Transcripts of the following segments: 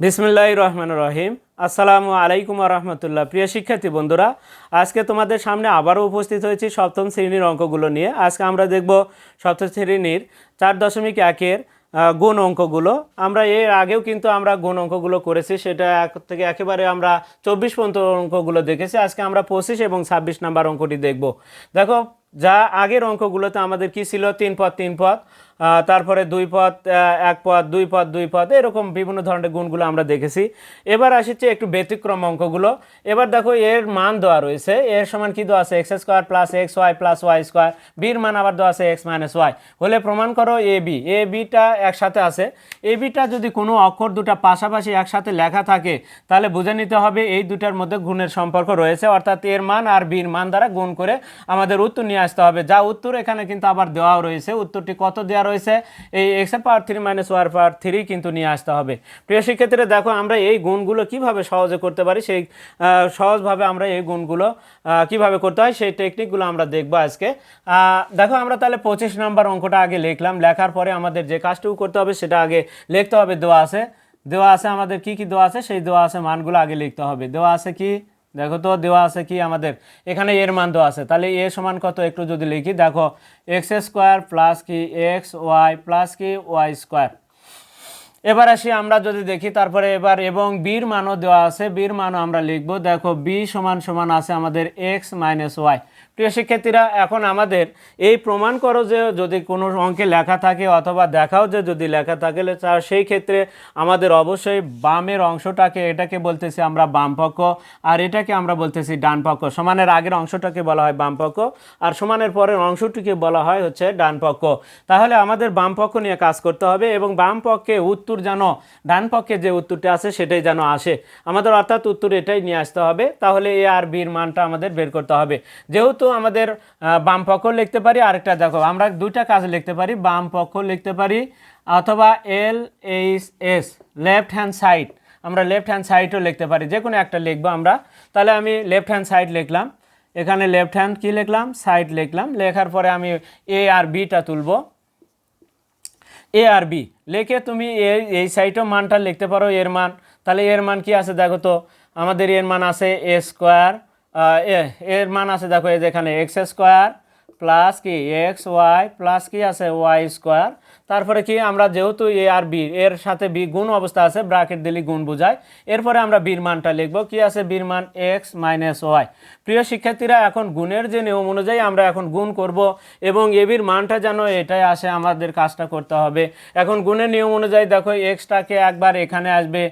বিসমুল্লাহ রহমান রহিম। আসসালামু আলাইকুম রহমতুল্লাহ। প্রিয় শিক্ষার্থী বন্ধুরা, আজকে তোমাদের সামনে আবারও উপস্থিত হয়েছি সপ্তম শ্রেণির অঙ্কগুলো নিয়ে। আজকে আমরা দেখব সপ্তম শ্রেণির চার দশমিক একের গুণ অঙ্কগুলো। আমরা এর আগেও কিন্তু আমরা গুণ অঙ্কগুলো করেছি, সেটা এক থেকে একেবারে আমরা চব্বিশ পর্যন্ত অঙ্কগুলো দেখেছি। আজকে আমরা পঁচিশ এবং ছাব্বিশ নাম্বার অঙ্কটি দেখব। দেখো যা আগের অঙ্কগুলোতে আমাদের কি ছিল? তিন পদ তিন আহ, তারপরে দুই আহ, এক পদ দুই পদ দুই পদ এরকম বিভিন্ন ধরনের গুণগুলো আমরা দেখেছি। এবার আসছে একটু ব্যতিক্রম অঙ্কগুলো। এবার দেখো এর মান দেওয়া রয়েছে। এর সমান কি দেওয়া আছে? X square plus X Y plus Y square. বির মান আবার দেওয়া আছে এক্স মাইনাস ওয়াই। হলে প্রমাণ করো এ বি। এ বিটা একসাথে আছে। এ বিটা যদি কোনো অক্ষর দুটা পাশাপাশি একসাথে লেখা থাকে তাহলে বুঝে নিতে হবে এই দুটার মধ্যে গুণের সম্পর্ক রয়েছে। অর্থাৎ এর মান আর বির মান দ্বারা গুণ করে আমাদের উত্তর নিয়ে আসতে হবে। যা উত্তর এখানে কিন্তু আবার দেওয়াও রয়েছে। উত্তরটি কত দেওয়া রয়েছে? এই X power three minus Y power three কিন্তু নিয়ে আসতে হবে। প্রিয় শিক্ষার্থীরা, দেখো আমরা এই গুণগুলো কীভাবে সহজে করতে পারি? সেই সহজভাবে আমরা এই গুণগুলো কীভাবে করতে হয়? সেই টেকনিকগুলো আমরা দেখব আজকে। দেখো আমরা তাহলে পঁচিশ নম্বর অঙ্কটা আগে লিখলাম। লেখার পরে আমাদের যে কাজটুকু করতে হবে সেটা আগে লিখতে হবে। দেওয়া আছে। দেওয়া আছে আমাদের কি কি দেওয়া আছে? সেই দেওয়া আছে মানগুলো আগে লিখতে হবে। দেওয়া আছে কি? দেখো তো, দেওয়া আছে কি আমাদের? এখানে এর মান দেওয়া আছে। তাহলে এ সমান কত? একটু যদি লিখি, দেখো এক্স স্কোয়ার প্লাস কি এক্স ওয়াই প্লাস কি ওয়াই স্কোয়ার এবার আসি, আমরা যদি দেখি, তারপরে এবার এবং বির মানও দেওয়া আছে। বির মানও আমরা লিখব। দেখো বি সমান সমান আছে আমাদের এক্স মাইনাস ওয়াই প্রিয় শিক্ষার্থীরা, এখন আমাদের এই প্রমাণ করো যে যদি কোনো অঙ্কে লেখা থাকে অথবা দেখাও যে যদি লেখা থাকে সেই ক্ষেত্রে আমাদের অবশ্যই বামের অংশটাকে, এটাকে বলতেছি আমরা বামপক্ষ, আর এটাকে আমরা বলতেছি ডানপক্ষ। সমানের আগের অংশটাকে বলা হয় বাম পক্ষ আর সমানের পরের অংশটিকে বলা হয় হচ্ছে ডানপক্ষ। তাহলে আমাদের বামপক্ষ নিয়ে কাজ করতে হবে এবং বামপক্ষে উত্তর যেন, ডানপক্ষে যে উত্তরটি আছে সেটাই যেন আসে। আমাদের অর্থাৎ উত্তর এটাই নিয়ে আসতে হবে। তাহলে এ আর বির মানটা আমাদের বের করতে হবে। যেহেতু আমাদের বাম পক্ষ লিখতে পারি, আরেকটা দেখো, আমরা দুইটা কাজ লিখতে পারি, বাম পক্ষ লিখতে পারি, অথবা L H S left hand side আমরা লেফট হ্যান্ড সাইডও লিখতে পারি যে কোনো একটা লিখব আমরা। তাহলে আমি লেফট হ্যান্ড সাইড লিখলাম, এখানে লেফট হ্যান্ড কি লিখলাম? সাইড লিখলাম, লেখার পরে আমি এ আর বিটা তুলবো। এ আর বি লেখে তুমি এ- এই সাইডও মানটা লিখতে পারো, এর মান। তাহলে এর মান কি আছে দেখো তো, আমাদের এর মান আছে এ স্কোয়ার এর মান আছে দেখো এই যেখানে এক্স স্কোয়ার প্লাস কি এক্স ওয়াই প্লাস কি আছে ওয়াই স্কোয়ার তারপরে কি আমরা যেহেতু এ আর বি এর সাথে বি গুণ অবস্থা আছে ব্রাকেট দিলে গুণ বোঝায়। এরপরে আমরা বীর মানটা লিখব। কি আছে বীর মান? এক্স মাইনাস ওয়াই প্রিয় শিক্ষার্থীরা, এখন গুণের যে নিয়ম অনুযায়ী আমরা এখন গুণ করব এবং এবির মানটা যেন এটাই আসে, আমাদের কাজটা করতে হবে। এখন গুণের নিয়ম অনুযায়ী দেখো এক্সটাকে একবার এখানে আসবে,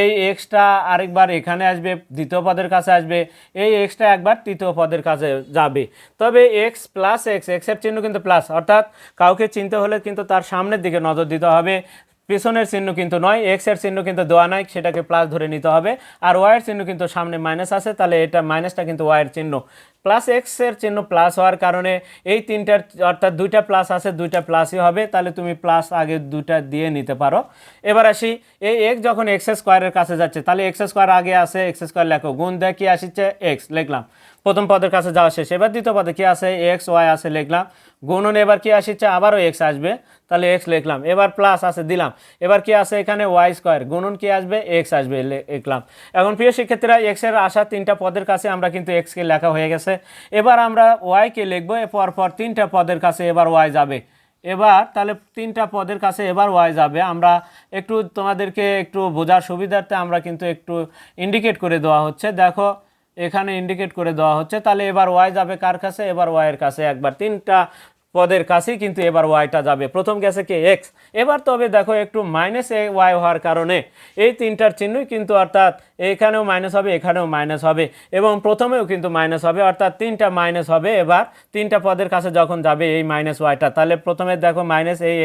এই এক্সটা আরেকবার এখানে আসবে, দ্বিতীয় পদের কাছে আসবে, এই এক্সটা একবার তৃতীয় পদের কাছে যাবে। তবে এক্স প্লাস এক্স এক্সের চিহ্ন কিন্তু প্লাস অর্থাৎ কাউকে চিনতে হলে কিন্তু তার সামনের দিকে নজর দিতে হবে। পেছনের চিহ্ন কিন্তু নয় এক্সের চিহ্ন কিন্তু দেওয়া নাই, সেটাকে প্লাস ধরে নিতে হবে। আর ওয়াইয়ের চিহ্ন কিন্তু সামনে মাইনাস আছে, তাহলে এটা মাইনাসটা কিন্তু ওয়াইয়ের চিহ্ন। প্লাস এক্সের চিহ্ন প্লাস হওয়ার কারণে এই তিনটার, অর্থাৎ দুইটা প্লাস আছে, দুইটা প্লাসই হবে, তাহলে তুমি প্লাস আগে দুইটা দিয়ে নিতে পারো। এবার আসি, এই এক্স যখন এক্স স্কোয়ারের কাছে যাচ্ছে, তাহলে এক্স স্কোয়ার আগে আছে এক্স স্কোয়ার লেখো, গুণ দেয় কি আসছে এক্স লিখলাম। প্রথম পদের কাছে যাওয়া শেষ। এবার দ্বিতীয় পদে কি আছে? এক্স ওয়াই আছে, লিখলাম। গুণন এবার কি আসছে আবারও এক্স আসবে, তাহলে এক্স লিখলাম। এবার প্লাস আছে, দিলাম। এবার কি আছে এখানে? ওয়াই স্কোয়ার গুণন কি আসবে? এক্স আসবে লিখলাম। এখন প্রিয় শিক্ষার্থীরা এক্সের আসা তিনটা পদের কাছে আমরা কিন্তু এক্সকে লেখা হয়ে গেছে। এবার আমরা ওয়াইকে লিখব পরপর পর তিনটা পদের কাছে এবার ওয়াই যাবে। এবার তাহলে তিনটা পদের কাছে এবার ওয়াই যাবে। আমরা একটু তোমাদেরকে একটু বোঝার সুবিধার্থে আমরা কিন্তু একটু ইন্ডিকেট করে দেওয়া হচ্ছে। দেখো, এখানে ইন্ডিকেট করে দেওয়া হচ্ছে। তাহলে এবার ওয়াই যাবে কার কাছে? এবার ওয়াইয়ের কাছে। একবার তিনটা পদের কাছেই কিন্তু এবার ওয়াইটা যাবে। প্রথম গেছে কি এক্স এবার তবে দেখো একটু মাইনাস এ ওয়াই হওয়ার কারণে এই তিনটার চিহ্নই কিন্তু অর্থাৎ এখানেও মাইনাস হবে, এখানেও মাইনাস হবে এবং প্রথমেও কিন্তু মাইনাস হবে, অর্থাৎ তিনটা মাইনাস হবে এবার তিনটা পদের কাছে যখন যাবে এই মাইনাস ওয়াইটা তাহলে প্রথমে দেখো মাইনাস এই,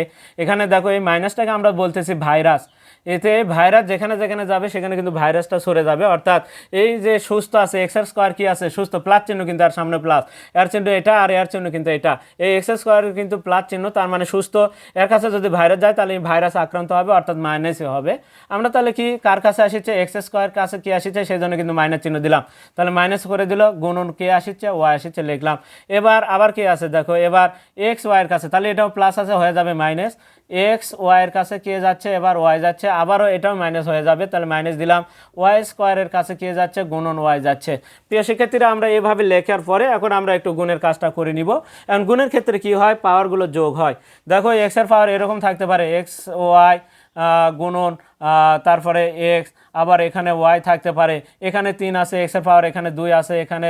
এখানে দেখো এই মাইনাসটাকে আমরা বলতেছি ভাইরাস এতে ভাইরাস যেখানে যেখানে যাবে, সেখানে কিন্তু ভাইরাসটা সরে যাবে। অর্থাৎ এই যে সুস্থ আছে এক্সার স্কোয়ার কি আছে? সুস্থ প্লাস চিহ্ন কিন্তু আর সামনে প্লাস এর চিহ্ন এটা আর এর চিহ্ন কিন্তু এটা। এই এক্সার স্কোয়ার কিন্তু প্লাস চিহ্ন, তার মানে সুস্থ। এর কাছে যদি ভাইরাস যায়, তাহলে ভাইরাস আক্রান্ত হবে, অর্থাৎ মাইনাসই হবে। আমরা তাহলে কি, কার কাছে আসছে? এক্স স্কোয়ার কাছে কি আসছে? সেই জন্য কিন্তু মাইনাস চিহ্ন দিলাম। তাহলে মাইনাস করে দিল, গুণন কে আসছে? ওয়াই আসছে, লিখলাম। এবার আবার কি আছে? দেখো, এবার এক্স ওয়াইয়ের কাছে। তাহলে এটাও প্লাস আছে, হয়ে যাবে মাইনাস এক্স ওয়াইয়ের কাছে কে যাচ্ছে? এবার ওয়াই যাচ্ছে। আবারও এটাও মাইনাস হয়ে যাবে। তাহলে মাইনাস দিলাম। ওয়াই স্কোয়ারের কাছে কে যাচ্ছে? গুণন ওয়াই যাচ্ছে। প্রিয় শিক্ষার্থীরা, আমরা এভাবে লেখার পরে এখন আমরা একটু গুণের কাজটা করে নিব। এখন গুণের ক্ষেত্রে কি হয়? পাওয়ারগুলো যোগ হয়। দেখো এক্সের পাওয়ার এরকম থাকতে পারে। এক্স ওয়াই গুণন তারপরে এক্স আবার এখানে ওয়াই থাকতে পারে। এখানে তিন আছে এক্সের পাওয়ার এখানে দুই আছে, এখানে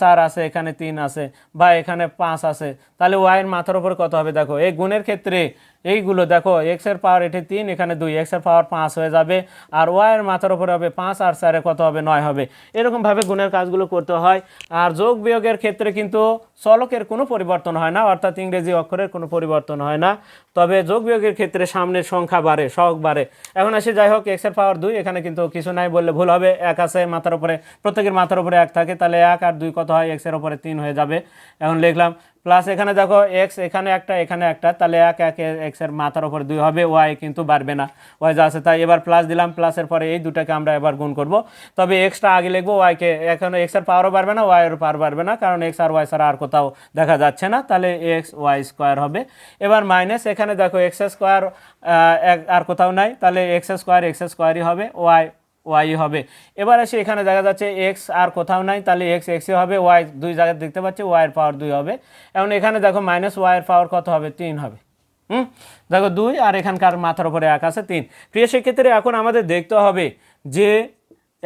চার আছে, এখানে তিন আছে বা এখানে পাঁচ আছে। তাহলে ওয়াইয়ের মাথার উপর কত হবে দেখো? এই গুণের ক্ষেত্রে এইগুলো দেখো এক্সের পাওয়ার এটি তিন, এখানে দুই এক্সের পাওয়ার পাঁচ হয়ে যাবে। আর ওয়াইয়ের মাথার উপরে হবে পাঁচ, আর চারে কত হবে? নয় হবে। এরকমভাবে গুণের কাজগুলো করতে হয়। আর যোগ বিয়োগের ক্ষেত্রে কিন্তু চলকের কোনো পরিবর্তন হয় না, অর্থাৎ ইংরেজি অক্ষরের কোনো পরিবর্তন হয় না। তবে যোগ বিয়োগের ক্ষেত্রে সামনের সংখ্যা বাড়ে সহগ বাড়ে। এখন আসে, যাই হোক এক্সের পাওয়ার দুই, এখানে কিন্তু কিছু নাই বললে ভুল হবে। এক আছে, মাথার উপরে, প্রত্যেকের মাথার উপরে এক থাকে, তাহলে এক আর দুই কত হয়? এক্সের উপরে তিন হয়ে যাবে। এখন লিখলাম প্লাস এখানে দেখো এক্স এখানে একটা এখানে একটা, তাহলে এক এক এক্সের মাথার উপরে দুই হবে ওয়াই কিন্তু বাড়বে না। ওয়াই যা আছে তাই এবার প্লাস দিলাম প্লাসের পরে এই দুটাকে আমরা এবার গুণ করব। তবে এক্সটা আগে লিখব ওয়াইকে এখন এক্সের পাওয়ারও বাড়বে না ওয়াইয়ের পাওয়ার বাড়বে না, কারণ এক্স আর ওয়াই ছাড়া আর কোথাও দেখা যাচ্ছে না। তাহলে এক্স ওয়াই স্কোয়ার হবে। এবার মাইনাস এখানে দেখো এক্স স্কোয়ার আর কোথাও নাই, তাহলে এক্স স্কোয়ার এক্স স্কোয়ারই হবে ওয়াই ওয়াই হবে। এবার এসে এখানে দেখা যাচ্ছে এক্স আর কোথাও নাই, তাহলে এক্স এক্সই হবে ওয়াই দুই জায়গায় দেখতে পাচ্ছি ওয়াইয়ের পাওয়ার দুই হবে। এখন এখানে দেখো মাইনাস ওয়াইয়ের পাওয়ার কত হবে? তিন হবে। হুম? দেখো দুই, আর এখানকার মাথার উপরে এক আছে তিন। প্রিয়, সেক্ষেত্রে এখন আমাদের দেখতে হবে যে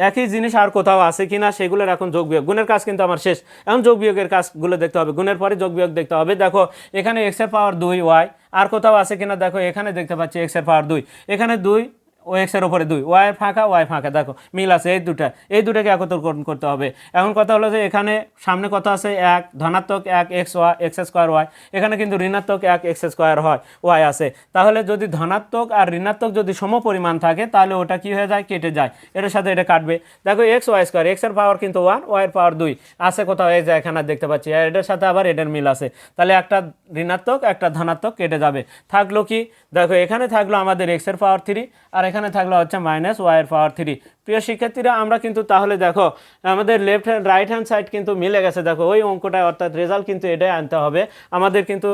একই জিনিস আর কোথাও আছে কিনা, সেগুলোর এখন যোগ বিয়োগ। গুণের কাজ কিন্তু আমার শেষ। এখন যোগ বিয়োগের কাজগুলো দেখতে হবে। গুণের পরে যোগ বিয়োগ দেখতে হবে। দেখো, এখানে এক্সের পাওয়ার দুই ওয়াই আর কোথাও আছে কিনা, দেখো, এখানে দেখতে পাচ্ছি এক্সের পাওয়ার দুই। এখানে দুই ও এক্সের উপরে দুই ওয়াই ফাঁকা ওয়াই ফাঁকা, দেখো, মিল আছে এই দুটা, এই দুটাকে একত্রকরণ করতে হবে। এখন কথা হলো যে এখানে সামনে কত আছে? এক, ধনাত্মক এক X Y X square Y এখানে কিন্তু ঋণাত্মক এক এক্স স্কোয়ার হয় ওয়াই আছে। তাহলে যদি ধনাত্মক আর ঋণাত্মক যদি সম পরিমাণ থাকে, তাহলে ওটা কি হয়ে যায়? কেটে যায়, এটার সাথে এটা কাটবে। দেখো এক্স ওয়াই স্কোয়ার এক্সের পাওয়ার কিন্তু ওয়ান ওয়াইয়ের পাওয়ার দুই, আছে কোথাও এই যে এখানে দেখতে পাচ্ছি, আর এটার সাথে আবার এটার মিল আছে। তাহলে একটা ঋণাত্মক, একটা ধনাত্মক কেটে যাবে। থাকল কি? দেখো, এখানে থাকল আমাদের এক্সের পাওয়ার থ্রি আর এখানে থাকল হচ্ছে মাইনাস ওয়াইয়ের পাওয়ার থ্রি প্রিয় শিক্ষার্থীরা, আমরা কিন্তু তাহলে দেখো, আমাদের left hand right hand side কিন্তু মিলে গেছে। দেখো, ওই অঙ্কটায় অর্থাৎ রেজাল্ট কিন্তু এটাই আনতে হবে। আমাদের কিন্তু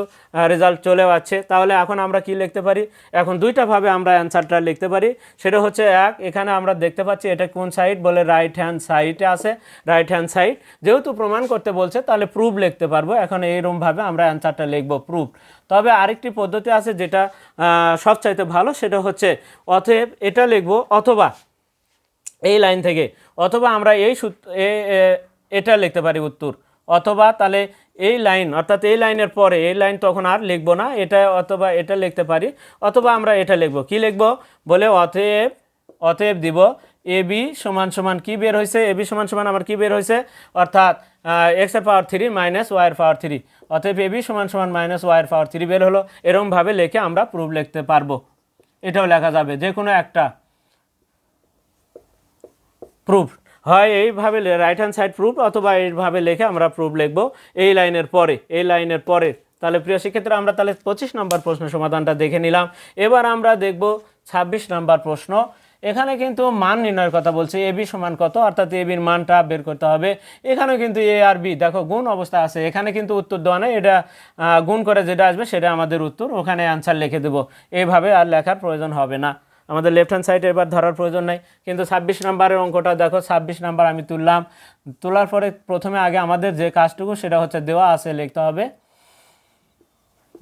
রেজাল্ট চলে যাচ্ছে তাহলে এখন আমরা কি লিখতে পারি? এখন দুইটাভাবে আমরা অ্যান্সারটা লিখতে পারি। সেটা হচ্ছে এক, এখানে আমরা দেখতে পাচ্ছি এটা কোন সাইড বলে রাইট হ্যান্ড সাইডে আছে। রাইট হ্যান্ড সাইড যেহেতু প্রমাণ করতে বলছে, তাহলে প্রুফ লিখতে পারব। এখন এইরকমভাবে আমরা অ্যান্সারটা লিখব প্রুফ তবে আরেকটি পদ্ধতি আছে যেটা সবচাইতে ভালো, সেটা হচ্ছে, অতএব এটা লিখব, অথবা এই লাইন থেকে। অথবা আমরা এই এটা লিখতে পারি উত্তর। অথবা তাহলে এই লাইন, অর্থাৎ এই লাইনের পরে এই লাইন তখন আর লিখব না, এটা অথবা এটা লিখতে পারি, অথবা আমরা এটা লিখব। কি লিখব? বলে অতএব অতএব দিব এ বি সমান সমান কী বের হয়েছে এ বি সমান সমান আমার কি বের হয়েছে অর্থাৎ এক্সের পাওয়ার থ্রি মাইনাস ওয়াইয়ের পাওয়ার থ্রি অতএব এ বি সমান সমান মাইনাস ওয়াইয়ের পাওয়ার থ্রি বের হলো। এরকমভাবে লিখে আমরা প্রুফ লিখতে পারব। এটাও লেখা যাবে যে কোনো একটা। প্রুফ হয় এইভাবে রাইট হ্যান্ড সাইড প্রুফ অথবা এইভাবে লেখে আমরা প্রুফ লিখব। এই লাইনের পরে, এই লাইনের পরে। তাহলে প্রিয় শিক্ষার্থী আমরা তাহলে পঁচিশ নম্বর প্রশ্ন সমাধানটা দেখে নিলাম। এবার আমরা দেখব ছাব্বিশ নম্বর প্রশ্ন। এখানে কিন্তু মান নির্ণয়ের কথা বলছে, এ বি সমান কত? অর্থাৎ এ বির মানটা বের করতে হবে। এখানে কিন্তু এ আর বি, দেখো গুণ অবস্থা আছে। এখানে কিন্তু উত্তর দেওয়া নেই, এটা গুণ করে যেটা আসবে সেটা আমাদের উত্তর। ওখানে অ্যান্সার লিখে দেবো। এইভাবে আর লেখার প্রয়োজন হবে না। আমাদের লেফট হ্যান্ড সাইডে এবার ধরার প্রয়োজন নাই। কিন্তু ছাব্বিশ নাম্বারের অঙ্কটা দেখো, ছাব্বিশ নাম্বার আমি তুললাম। তোলার পরে প্রথমে আগে আমাদের যে কাজটুকু সেটা হচ্ছে দেওয়া আছে, লিখতে হবে।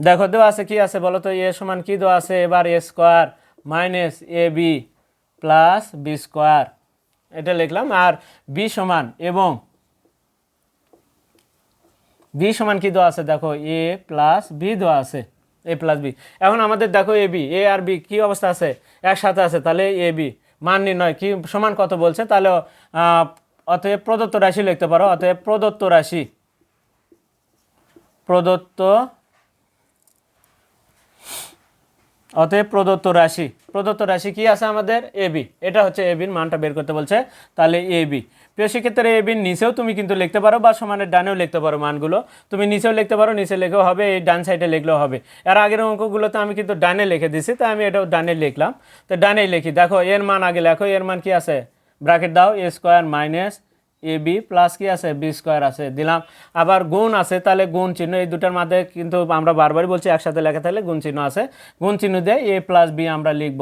দেখো, দেওয়া আছে কি আছে বলো তো? এ সমান কি দেওয়া আছে? এবার A square minus A B plus B square এটা লিখলাম। আর বি সমান এবং বি সমান কি দেওয়া আছে? দেখো, এ প্লাস বি দেওয়া আছে। এ প্লাস বি এখন আমাদের দেখো A B A R B কী অবস্থা আছে? একসাথে আছে, তাহলে এ বি মান নির্ণয় কি সমান কত বলছে? তাহলে অতএব প্রদত্ত রাশি লিখতে পারো, অতএব প্রদত্ত রাশি। প্রদত্ত অতএব প্রদত্ত রাশি প্রদত্ত রাশি কি আছে আমাদের? এ বি এটা হচ্ছে এ বির মানটা বের করতে বলছে। তাহলে এ বি প্রিয়, সেক্ষেত্রে বির নিচেও তুমি কিন্তু লিখতে পারো বা সমানের ডানেও লিখতে পারো মানগুলো। তুমি নিচেও লিখতে পারো, নিচে লিখেও হবে, এই ডান সাইডে লিখলেও হবে। এর আগের অঙ্কগুলোতে আমি কিন্তু ডানে লিখে দিছি, তাই আমি এটাও ডানে লিখলাম। তো ডানেই লিখি। দেখো, এর মান আগে লেখো, এর মান কি আছে? ব্র্যাকেট দাও A square minus A, B plus কি আছে? বি স্কোয়ার আছে। দিলাম। আবার গুণ আছে, তাহলে গুণ চিহ্ন এই দুটার মধ্যে কিন্তু আমরা বারবারই বলছি, একসাথে লেখা থাকলে গুণ চিহ্ন আছে। গুণ চিহ্ন দিয়ে এ প্লাস বি আমরা লিখব।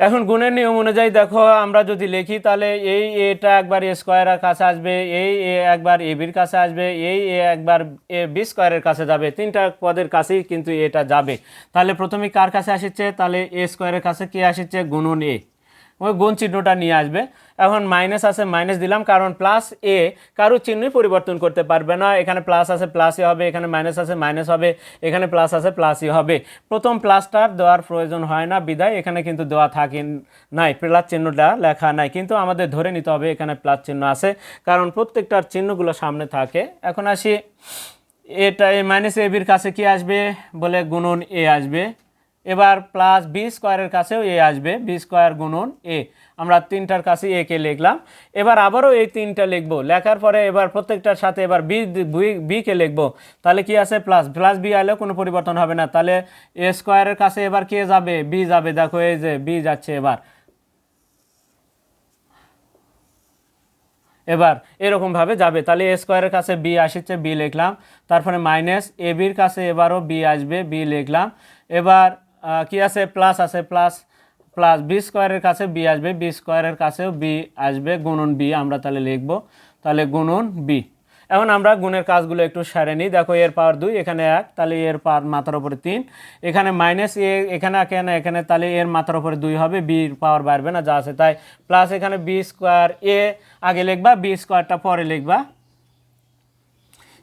এখন গুণের নিয়ম অনুযায়ী দেখো, আমরা যদি লিখি, তাহলে এই এটা একবার এ স্কোয়ারের কাছে আসবে, এই এ একবার এ বির কাছে আসবে, এই এ একবার এ বি স্কোয়ারের কাছে যাবে। তিনটা পদের কাছেই কিন্তু এটা যাবে। তাহলে প্রথমে কার কাছে আসছে? তাহলে এ স্কোয়ারের কাছে কি আসছে? গুণন এ গুণ চিহ্নটা নিয়ে আসবে। এখন মাইনাস আছে মাইনাস দিলাম, কারণ প্লাস এ কারও চিহ্নই পরিবর্তন করতে পারবে না। এখানে প্লাস আছে প্লাসই হবে, এখানে মাইনাস আছে মাইনাস হবে, এখানে প্লাস আছে প্লাসই হবে। প্রথম প্লাসটার দেওয়ার প্রয়োজন হয় না, বিদায়। এখানে কিন্তু দেওয়া থাকে নাই প্লাস চিহ্নটা লেখা নাই। কিন্তু আমাদের ধরে নিতে হবে, এখানে প্লাস চিহ্ন আছে, কারণ প্রত্যেকটার চিহ্নগুলো সামনে থাকে। এখন আসি, এটা এই মাইনাস এ বির কাছে কি আসবে? বলে গুণন এ আসবে। এবার প্লাস বি স্কোয়ারের কাছেও এ আসবে বি স্কোয়ার গুণন এ আমরা তিনটার কাছে এ কে লিখলাম। এবার আবারও এই তিনটা লিখব। লেখার পরে এবার প্রত্যেকটার সাথে এবার বি বি কে লিখব। তাহলে কি আছে? প্লাস প্লাস বি আলেও কোনো পরিবর্তন হবে না। তাহলে এ স্কোয়ারের কাছে এবার কে যাবে? বি যাবে। দেখো এই যে বি যাচ্ছে এবার। এবার এরকমভাবে যাবে। তাহলে এ স্কোয়ারের কাছে বি আসছে বি লিখলাম। তারপরে মাইনাস এ বির কাছে এবারও বি আসবে বি লিখলাম। এবার কি আছে? প্লাস আছে প্লাস প্লাস বি স্কোয়ারের কাছে বি আসবে বি স্কোয়ারের কাছেও বি আসবে, গুণন বি আমরা তাহলে লিখব। তাহলে গুণন বি এখন আমরা গুণের কাজগুলো একটু সারে নিই। দেখো এর পাওয়ার দুই, এখানে এক, তাহলে এর পাওয়ার মাথার উপরে তিন। এখানে মাইনাস এ এখানে এখানে এখানে তাহলে এর মাথার উপরে দুই হবে বির পাওয়ার বাড়বে না, যা আছে তাই। প্লাস এখানে বি স্কোয়ার এ আগে লিখবা বি স্কোয়ারটা পরে লিখবা।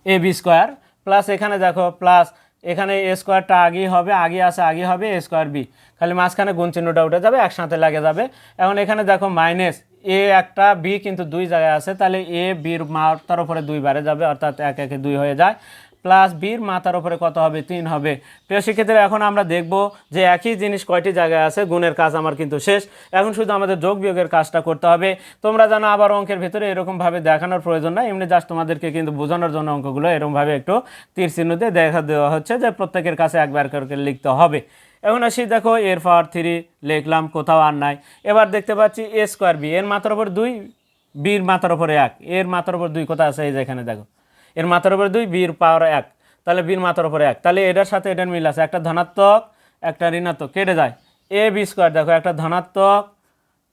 এ বি স্কোয়ার প্লাস এখানে দেখো প্লাস এখানে এ স্কোয়ারটা আগেই হবে আগে আসে আগে হবে এ স্কোয়ার বি খালি মাঝখানে গুণ চিহ্নটা উঠে যাবে, একসাথে লাগে যাবে। এখন এখানে দেখো মাইনাস এ একটা বি কিন্তু দুই জায়গায় আছে, তাহলে এ বির মাত্রার উপরে দুই বারে যাবে, অর্থাৎ এক একে দুই হয়ে যায়। প্লাস বির মাথার উপরে কত হবে? তিন হবে। প্রিয় শিক্ষার্থীরা এখন আমরা দেখব যে একই জিনিস কয়টি জায়গায় আছে। গুণের কাজ আমার কিন্তু শেষ। এখন শুধু আমাদের যোগ বিয়োগের কাজটা করতে হবে। তোমরা জানো আবার অঙ্কের ভেতরে এরকমভাবে দেখানোর প্রয়োজন না এমনি জাস্ট তোমাদেরকে কিন্তু বোঝানোর জন্য অঙ্কগুলো এরকমভাবে একটু তীর চিহ্ন দিয়ে দেখা দেওয়া হচ্ছে যে প্রত্যেকের কাছে একবার করে লিখতে হবে। এখন আসি দেখো, এর পাওয়ার থ্রি লিখলাম, কোথাও আর নাই। এবার দেখতে পাচ্ছি এ স্কোয়ার বি এর মাথার উপর দুই বির মাথার উপরে এক এর মাথার উপর দুই, কোথায় আছে? এই যে এখানে দেখো। এর মাথার উপরে দুই, বির পাওয়ার এক। তাহলে বির মাথার উপরে এক। তাহলে এটার সাথে এটার মিল আছে। একটা ধনাত্মক, একটা ঋণাত্মক। কেটে যায়। এ বি স্কোয়ার, দেখো, একটা ধনাত্মক।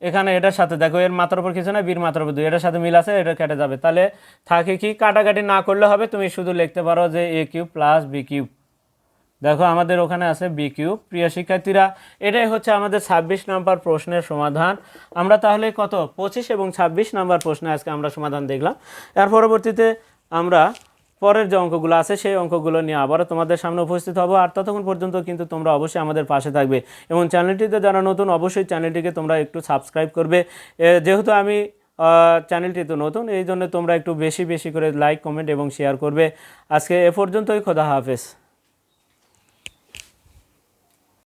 এখানে এটার সাথে, দেখো, এর মাথার উপর কিছু না বীর মাথার উপর দুই। এটার সাথে মিল আছে, এটা কেটে যাবে। তাহলে থাকে কি, কাটাকাটি না করলে হবে, তুমি শুধু লিখতে পারো যে A cube plus B cube. দেখো, আমাদের ওখানে আছে বি কিউব। প্রিয় শিক্ষার্থীরা, এটাই হচ্ছে আমাদের ছাব্বিশ নম্বর প্রশ্নের সমাধান। আমরা তাহলে কত? পঁচিশ এবং ছাব্বিশ নম্বর প্রশ্নে আজকে আমরা সমাধান দেখলাম। এর পরবর্তীতে আমরা পরের যে অঙ্কগুলো আছে, সেই অঙ্কগুলো নিয়ে আবারও তোমাদের সামনে উপস্থিত হব। আর ততক্ষণ পর্যন্ত কিন্তু তোমরা অবশ্যই আমাদের পাশে থাকবে এবং চ্যানেলটিতে যারা নতুন, অবশ্যই চ্যানেলটিকে তোমরা একটু সাবস্ক্রাইব করবে। যেহেতু আমি চ্যানেলটি তো নতুন, এই জন্য তোমরা একটু বেশি বেশি করে লাইক কমেন্ট এবং শেয়ার করবে। আজকে এ পর্যন্তই, খোদা হাফেজ।